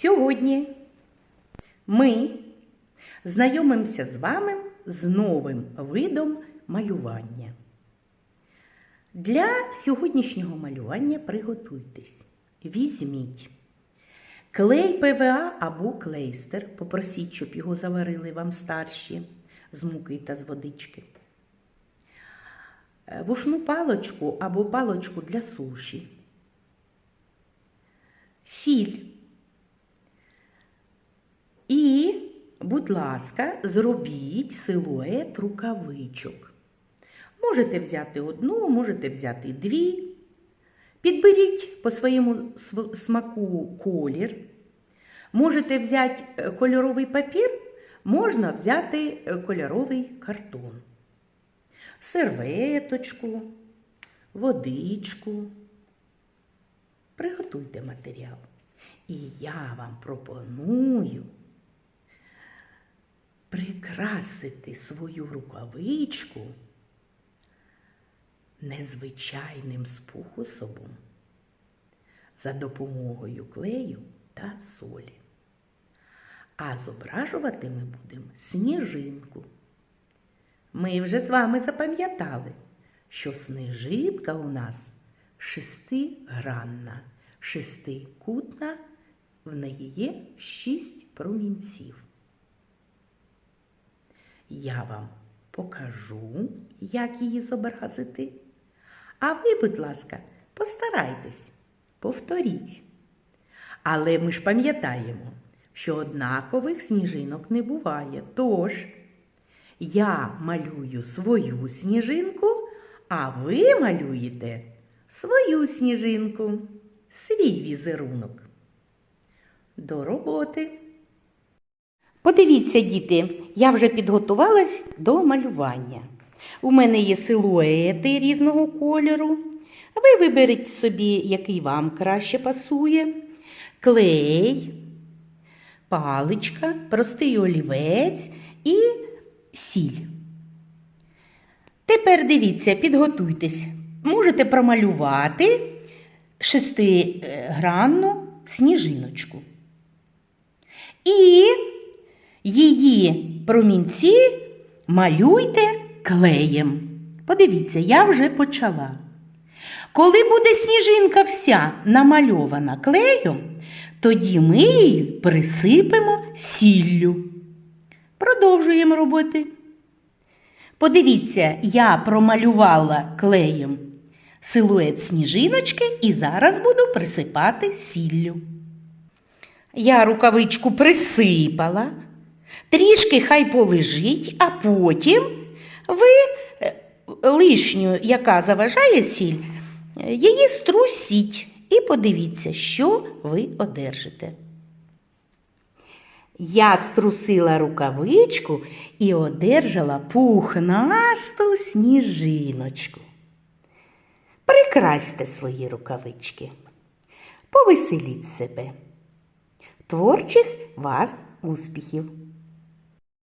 Сьогодні ми знайомимося з вами з новим видом малювання. Для сьогоднішнього малювання приготуйтесь. Візьміть клей ПВА або клейстер. Попросіть, щоб його заварили вам старші з муки та з водички. Е, Вушну палочку або палочку для суші. Сіль. І, будь ласка, зробіть силует рукавичок. Можете взяти одну, можете взяти дві. Підберіть по своєму смаку колір. Можете взяти е, кольоровий папір, можна взяти е, кольоровий картон. Серветочку, водичку. Приготуйте матеріал. І я вам пропоную прикрасити свою рукавичку незвичайним способом за допомогою клею та солі. А зображувати ми будемо сніжинку. Ми вже з вами запам'ятали, що снежинка у нас шестигранна, шестикутна, в неї є шість промінців. Я вам покажу, як її зобразити. А ви, будь ласка, постарайтесь, повторіть. Але ми ж пам'ятаємо, що однакових сніжинок не буває. Тож я малюю свою сніжинку, а ви малюєте свою сніжинку, свій візерунок. До роботи! Подивіться, діти, я вже підготувалась до малювання. У мене є силуети різного кольору. Ви виберіть собі, який вам краще пасує. Клей, паличка, простий олівець і сіль. Тепер дивіться, підготуйтесь. Можете промалювати шестигранну сніжиночку. І її промінці малюйте клеєм. Подивіться, я вже почала. Коли буде сніжинка вся намальована клеєм, тоді ми її присипемо сіллю. Продовжуємо робити. Подивіться, я промалювала клеєм силует сніжиночки і зараз буду присипати сіллю. Я рукавичку присипала, трішки хай полежить, а потім ви е, лишню, яка заважає сіль, її струсіть і подивіться, що ви одержите. Я струсила рукавичку і одержала пухнасту сніжиночку. Прикрасьте свої рукавички, повеселіть себе. Творчих вас успіхів!